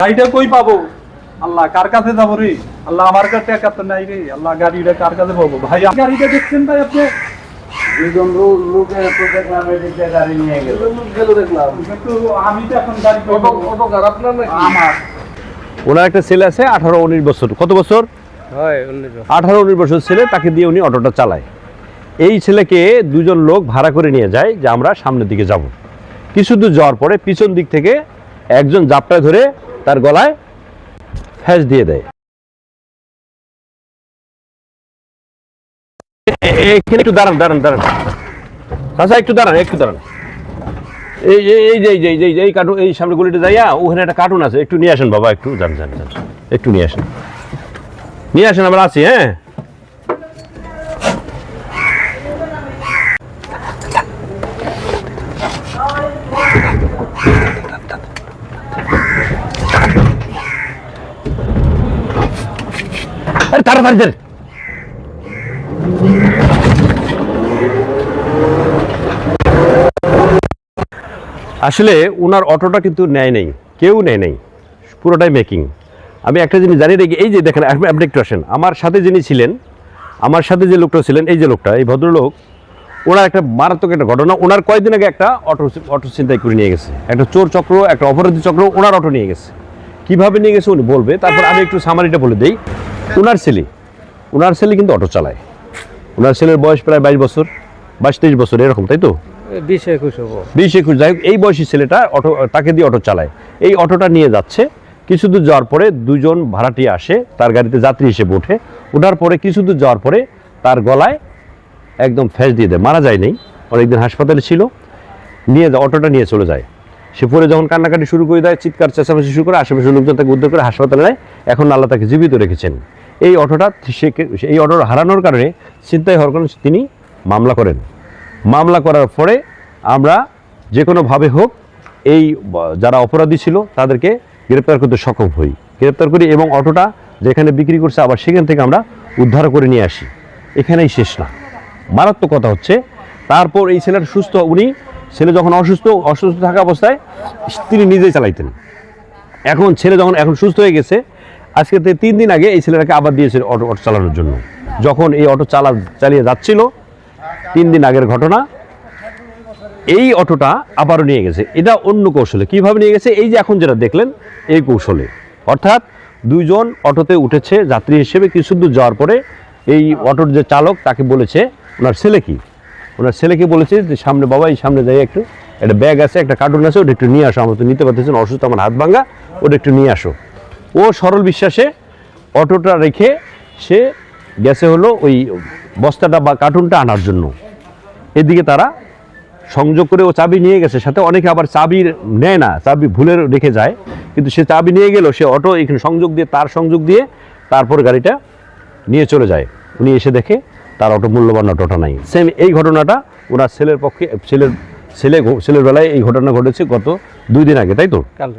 গাড়িটা কই পাবো? আল্লাহ কার কাছে যাব রে? আল্লাহ আমার কাছে টাকা তো নাই রে। আল্লাহ গাড়িটা কার কাছে পাবো? ভাই গাড়িটা দেখছেন ভাই আপনি? দুজন লোকে তো দেখলাম এদিকে গাড়ি নিয়ে গেল। গেল দেখলাম। কিন্তু আমি তো এখন গাড়ি পাবো। অটোকার আপনার নাকি? আমার। ওনার একটা ছেলে আছে আঠারো উনিশ বছর। কত বছর? হয় আঠারো উনিশ বছর ছেলে তাকে দিয়ে উনি অটোটা চালায়। এই ছেলেকে দুজন লোক ভাড়া করে নিয়ে যায় যে আমরা সামনের দিকে যাব। কিছু দূর যাওয়ার পরে পিছন দিক থেকে একজন জাপটায় ধরে তার গলায় ফ্যাস দিয়ে দেয়। এখানে একটু দাঁড়ান দাঁড়ান দাঁড়ান। আচ্ছা একটু দাঁড়ান একটু দাঁড়ান। এই এই যে এই যে এই যে, এই কার্টুন এই সামনে গুলিটা যাইয়া ওখানে একটা কার্টুন আছে, একটু নিয়ে আসেন বাবা, একটু যান যান যান, একটু নিয়ে আসেন। নিয়ে আসেন, আমরা আছি হ্যাঁ? তাড়াতাড়ি আসলে ওনার অটোটা কিন্তু নেয় নেই, কেউ নেয় নেই, পুরোটাই মেকিং আমি একটা জিনিস জানি রেখে এই যে দেখেন, আপনি একটু আসেন। আমার সাথে যিনি ছিলেন, আমার সাথে যে লোকটা ছিলেন, এই যে লোকটা, এই ভদ্রলোক, ওনার একটা মারাত্মক একটা ঘটনা, ওনার কয়েকদিন আগে একটা অটো অটো ছিনতাই করে নিয়ে গেছে। একটা চোর চক্র, একটা অপরাধী চক্র, ওনার অটো নিয়ে গেছে। কীভাবে নিয়ে গেছে উনি বলবে? তারপর আমি একটু সামারিটা বলে দিই। ওনার ছেলে ওনার ছেলে কিন্তু অটো চালায়। ওনার ছেলের বয়স প্রায় বাইশ বছর বাইশ তেইশ বছর এরকম তাই তো? বিশ একুশ বিশ একুশ যাই হোক এই বয়সী ছেলেটা অটো তাকে দিয়ে অটো চালায়। এই অটোটা নিয়ে যাচ্ছে। কিছু দূর যাওয়ার পরে দুজন ভাড়াটি আসে তার গাড়িতে যাত্রী হিসেবে ওঠে। ওঠার পরে কিছু দূর যাওয়ার পরে তার গলায় একদম ফ্যাস দিয়ে দেয়। মারা যায় নেই অনেকদিন হাসপাতালে ছিল। নিয়ে যায় অটোটা নিয়ে চলে যায়। সে পরে যখন কান্নাকাটি শুরু করে দেয় চিৎকার চেঁচামেচি শুরু করে আশেপাশের লোকজন তাকে উদ্ধার করে হাসপাতালে নেয়। এখন আল্লাহ তাকে জীবিত রেখেছেন। এই অটোটা সে এই অটোটা হারানোর কারণে চিন্তায় হওয়ার কারণে তিনি মামলা করেন। মামলা করার পরে আমরা যে কোনোভাবে হোক এই, যারা অপরাধী ছিল তাদেরকে গ্রেপ্তার করতে সক্ষম হই। গ্রেপ্তার করি এবং অটোটা যেখানে বিক্রি করছে আবার সেখান থেকে আমরা উদ্ধার করে নিয়ে আসি। এখানেই শেষ না। মারাত্মক কথা হচ্ছে, তারপর এই ছেলেটা সুস্থ, উনি ছেলে যখন অসুস্থ অসুস্থ থাকা অবস্থায় তিনি নিজেই চালাইতেন। এখন ছেলে যখন এখন সুস্থ হয়ে গেছে আজকে তিন দিন আগে এই ছেলেটাকে আবার দিয়েছিল অটো অটো চালানোর জন্য। যখন এই অটো চালা, চালিয়ে যাচ্ছিল, তিন দিন আগের ঘটনা, এই অটোটা আবারও নিয়ে গেছে। এটা অন্য কৌশলে। কীভাবে নিয়ে গেছে? এই যে এখন যেটা দেখলেন, এই কৌশলে। অর্থাৎ দুইজন অটোতে উঠেছে, যাত্রী হিসেবে কিছু দূর যাওয়ার পরে এই অটোর যে চালক, তাকে বলেছে, ওনার ছেলে কি? ওনার ছেলেকে বলেছে যে, সামনে বাবা, এই সামনে যাই একটু। একটা ব্যাগ আছে, একটা কার্টুন আছে, ওটা একটু নিয়ে আসো। আমরা তো নিতে পারতেছেন, অসুস্থ, আমার হাত ভাঙ্গা, ওটা একটু নিয়ে আসো। ও সরল বিশ্বাসে অটোটা রেখে সে গেছে হলো ওই বস্তাটা বা কার্টুনটা আনার জন্য। এদিকে তারা সংযোগ করে ও চাবি নিয়ে গেছে সাথে অনেকে আবার চাবি নেয় না চাবি ভুলে রেখে যায়। কিন্তু সে চাবি নিয়ে গেল সে অটো এখানে সংযোগ দিয়ে তার সংযোগ দিয়ে তারপর গাড়িটা নিয়ে চলে যায়। উনি এসে দেখে তার অটো মূল্যবান অটোটা নাই। সেম এই ঘটনাটা ওনার ছেলের পক্ষে ছেলের ছেলে ছেলের বেলায় এই ঘটনা ঘটেছে গত দুই দিন আগে তাই তো? কাল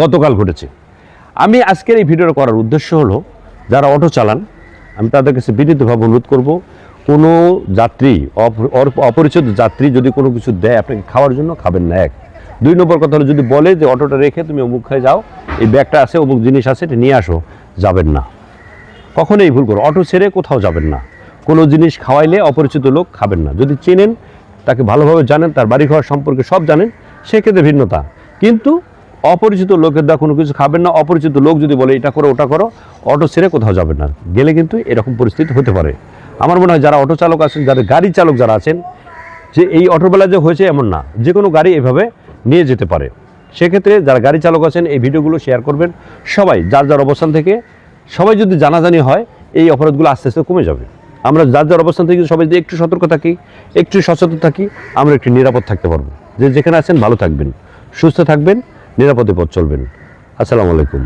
গতকাল ঘটেছে। আমি আজকের এই ভিডিওটা করার উদ্দেশ্য হলো, যারা অটো চালান, আমি তাদের কাছে বিনীতভাবে অনুরোধ করব, কোনো যাত্রী অপরিচিত যাত্রী যদি কোনো কিছু দেয়, আপনাকে খাওয়ার জন্য খাবেন না, এক। দুই নম্বর কথা হলো, যদি বলে যে অটোটা রেখে তুমি অমুক খায় যাও, এই ব্যাগটা আছে, অমুক জিনিস আছে, এটা নিয়ে আসো, যাবেন না। কখনোই ভুল করো, অটো ছেড়ে কোথাও যাবেন না। কোনো জিনিস খাওয়াইলে অপরিচিত লোক খাবেন না। যদি চেনেন, তাকে ভালোভাবে জানেন, তার বাড়ি ঘর সম্পর্কে সব জানেন, সেক্ষেত্রে ভিন্নতা। কিন্তু অপরিচিত লোকের দ্বারা কোনো কিছু খাবেন না, অপরিচিত লোক যদি বলে, এটা করো, ওটা করো, অটো ছেড়ে কোথাও যাবেন না। গেলে কিন্তু এরকম পরিস্থিতি হতে পারে। আমার মনে হয় যারা অটো চালক আছেন, যাদের গাড়ি চালক যারা আছেন, যে এই অটোবেলা যে হয়েছে এমন না। যে কোনো গাড়ি এভাবে নিয়ে যেতে পারে। সেক্ষেত্রে যারা গাড়ি চালক আছেন, এই ভিডিওগুলো শেয়ার করবেন। সবাই, যার যার অবস্থান থেকে, সবাই যদি জানাজানি হয়, এই অপরাধগুলো আস্তে আস্তে কমে যাবে। আমরা যার যার অবস্থান থেকে সবাই যদি একটু সতর্ক থাকি, একটু সচেতন থাকি, আমরা একটু নিরাপদ থাকতে পারব। যে যেখানে আছেন, ভালো থাকবেন, সুস্থ থাকবেন। নিরাপদে পথ চলবেন। আসসালামু আলাইকুম।